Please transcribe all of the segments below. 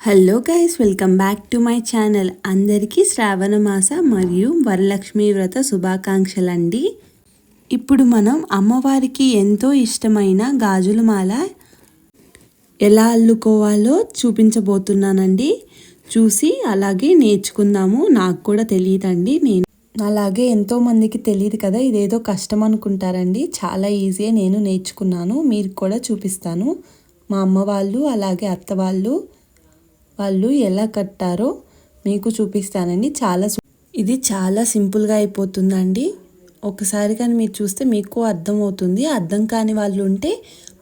Hello guys welcome back to my channel. అందరికీ శ్రావణ మాస మరియు వరలక్ష్మి వ్రత శుభాకాంక్షలు అండి ఇప్పుడు మనం అమ్మవారికి ఎంతో ఇష్టమైన గాజుల మాల ఎలా అల్లుకోవాలో చూపించబోతున్నానండి. చూసి అలాగే నేర్చుకుందాము. నాకు కూడా తెలియదండి. నేను అలాగే ఎంతోమందికి తెలియదు కదా ఇదేదో కష్టం అనుకుంటారండి. చాలా ఈజీగా నేను నేర్చుకున్నాను. మీరు కూడా చూపిస్తాను. మా అమ్మ వాళ్ళు అలాగే అత్త వాళ్ళు వాళ్ళు ఎలా కట్టారో మీకు చూపిస్తానండి చాలా ఇది చాలా సింపుల్గా అయిపోతుందండి. ఒకసారి కానీ మీరు చూస్తే మీకు అర్థమవుతుంది. అర్థం కాని వాళ్ళు ఉంటే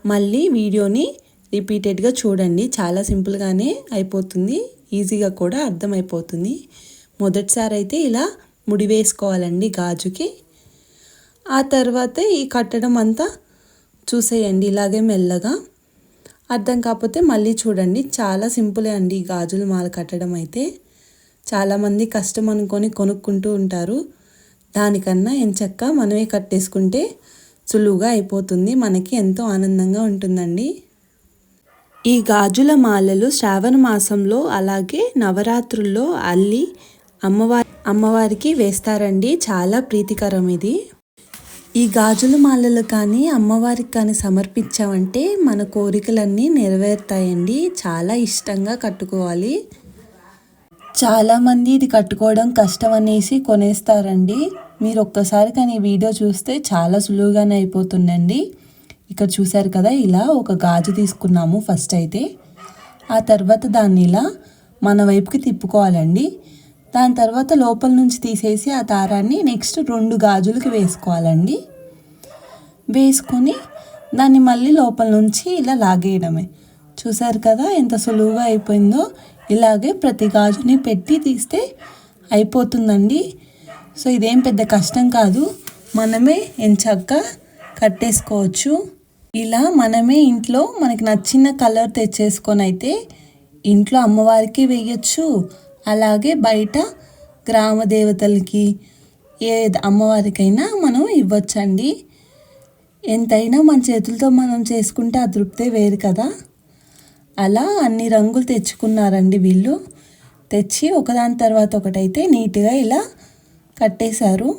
మళ్ళీ వీడియోని రిపీటెడ్గా చూడండి. చాలా సింపుల్గానే అయిపోతుంది. ఈజీగా కూడా అర్థమైపోతుంది. మొదటిసారి అయితే ఇలా ముడి వేసుకోవాలండి గాజుకి. ఆ తర్వాత ఈ కట్టడం అంతా చూసేయండి. ఇలాగే మెల్లగా. అర్థం కాకపోతే మళ్ళీ చూడండి. చాలా సింపులే అండి గాజులు మాల కట్టడం అయితే. చాలామంది కష్టం అనుకొని కొనుక్కుంటూ ఉంటారు. దానికన్నా ఎంచక్క మనమే కట్టేసుకుంటే సులువుగా అయిపోతుంది. మనకి ఎంతో ఆనందంగా ఉంటుందండి. ఈ గాజుల మాలలు శ్రావణ మాసంలో అలాగే నవరాత్రుల్లో అల్లి అమ్మవారి అమ్మవారికి వేస్తారండి. చాలా ప్రీతికరం ఇది. ఈ గాజుల మాలలు కానీ అమ్మవారికి కానీ సమర్పించామంటే మన కోరికలన్నీ నెరవేరుతాయండి. చాలా ఇష్టంగా కట్టుకోవాలి. చాలామంది ఇది కట్టుకోవడం కష్టం అనేసి కొనేస్తారండి. మీరు ఒక్కసారి కానీ వీడియో చూస్తే చాలా సులువుగానే అయిపోతుందండి. ఇక్కడ చూశారు కదా ఇలా ఒక గాజు తీసుకున్నాము ఫస్ట్ అయితే. ఆ తర్వాత దాన్ని ఇలా మన వైపుకి తిప్పుకోవాలండి. దాని తర్వాత లోపల నుంచి తీసేసి ఆ దారాన్ని నెక్స్ట్ రెండు గాజులకి వేసుకోవాలండి. వేసుకొని దాన్ని మళ్ళీ లోపల నుంచి ఇలా లాగేయడమే. చూసారు కదా ఎంత సులువుగా అయిపోయిందో? ఇలాగే ప్రతి గాజుని పెట్టి తీస్తే అయిపోతుందండి. సో ఇదేం పెద్ద కష్టం కాదు. మనమే ఎంచక్క కట్టేసుకోవచ్చు. ఇలా మనమే ఇంట్లో మనకి నచ్చిన కలర్ తెచ్చేసుకొని అయితే ఇంట్లో అమ్మవారికి వేయచ్చు అలాగే బయట గ్రామ దేవతలకి ఏ అమ్మవారికైనా మనం ఇవ్వచ్చండి. ఎంతైనా మన చేతులతో మనం చేసుకుంటే ఆ తృప్తే వేరు కదా. అలా అన్ని రంగులు తెచ్చుకున్నారండి వీళ్ళు. తెచ్చి ఒకదాని తర్వాత ఒకటైతే నీట్గా ఇలా కట్టేశారు.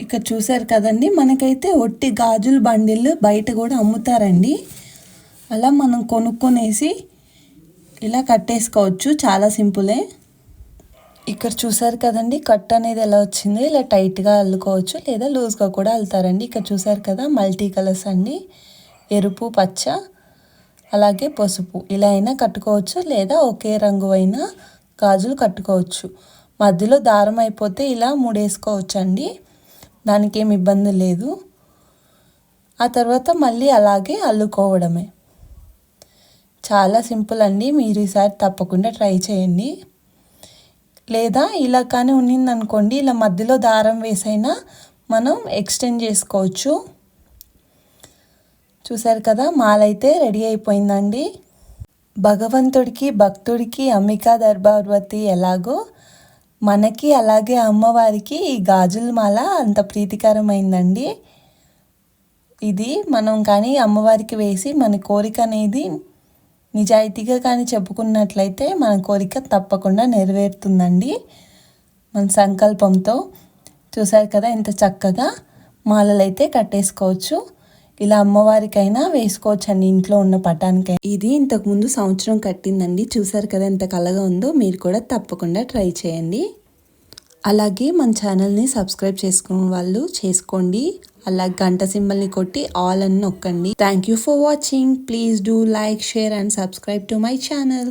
ఇక్కడ చూసారు కదండి మనకైతే ఒట్టి గాజుల బండిళ్ళు బయట కూడా అమ్ముతారండి. అలా మనం కొనుక్కొనేసి ఇలా కట్టేసుకోవచ్చు. చాలా సింపులే. ఇక్కడ చూసారు కదండి కట్ అనేది ఎలా వచ్చింది? ఇలా టైట్గా అల్లుకోవచ్చు లేదా లూజ్గా కూడా అల్లుతారండి. ఇక్కడ చూసారు కదా మల్టీ కలర్స్ అండి. ఎరుపు పచ్చ అలాగే పసుపు. ఇలా అయినా కట్టుకోవచ్చు లేదా ఒకే రంగు అయినా గాజులు కట్టుకోవచ్చు. మధ్యలో దారం అయిపోతే ఇలా మూడేసుకోవచ్చు అండి దానికి ఏమి ఇబ్బంది లేదు. ఆ తర్వాత మళ్ళీ అలాగే అల్లుకోవడమే. చాలా సింపుల్ అండి. మీరు ఈసారి తప్పకుండా ట్రై చేయండి. లేదా ఇలా కానీ ఉన్నిందనుకోండి ఇలా మధ్యలో దారం వేసైనా మనం ఎక్స్టెండ్ చేసుకోవచ్చు. చూసారు కదా మాలైతే రెడీ అయిపోయిందండి. భగవంతుడికి భక్తుడికి అంబికా దర్భావతి ఎలాగో మనకి అలాగే అమ్మవారికి ఈ గాజుల మాల అంత ప్రీతికరమైందండి. ఇది మనం కానీ అమ్మవారికి వేసి మన కోరిక అనేది నిజాయితీగా కానీ చెప్పుకున్నట్లయితే మన కోరిక తప్పకుండా నెరవేరుతుందండి. మన సంకల్పంతో చూసారు కదా ఎంత చక్కగా మాలలైతే కట్టేసుకోవచ్చు. ఇలా అమ్మవారికైనా వేసుకోవచ్చు అండి ఇంట్లో ఉన్న పటానికైనా. ఇది ఇంతకుముందు సంవత్సరం కట్టిందండి. చూసారు కదా ఎంత కలగా ఉందో మీరు కూడా తప్పకుండా ట్రై చేయండి. అలాగే మన ఛానల్ని సబ్స్క్రైబ్ చేసుకున్న వాళ్ళు చేసుకోండి. అలా గంట సింబల్ని కొట్టి ఆల్ అని నొక్కండి. Thank you for watching please do like share and subscribe to my channel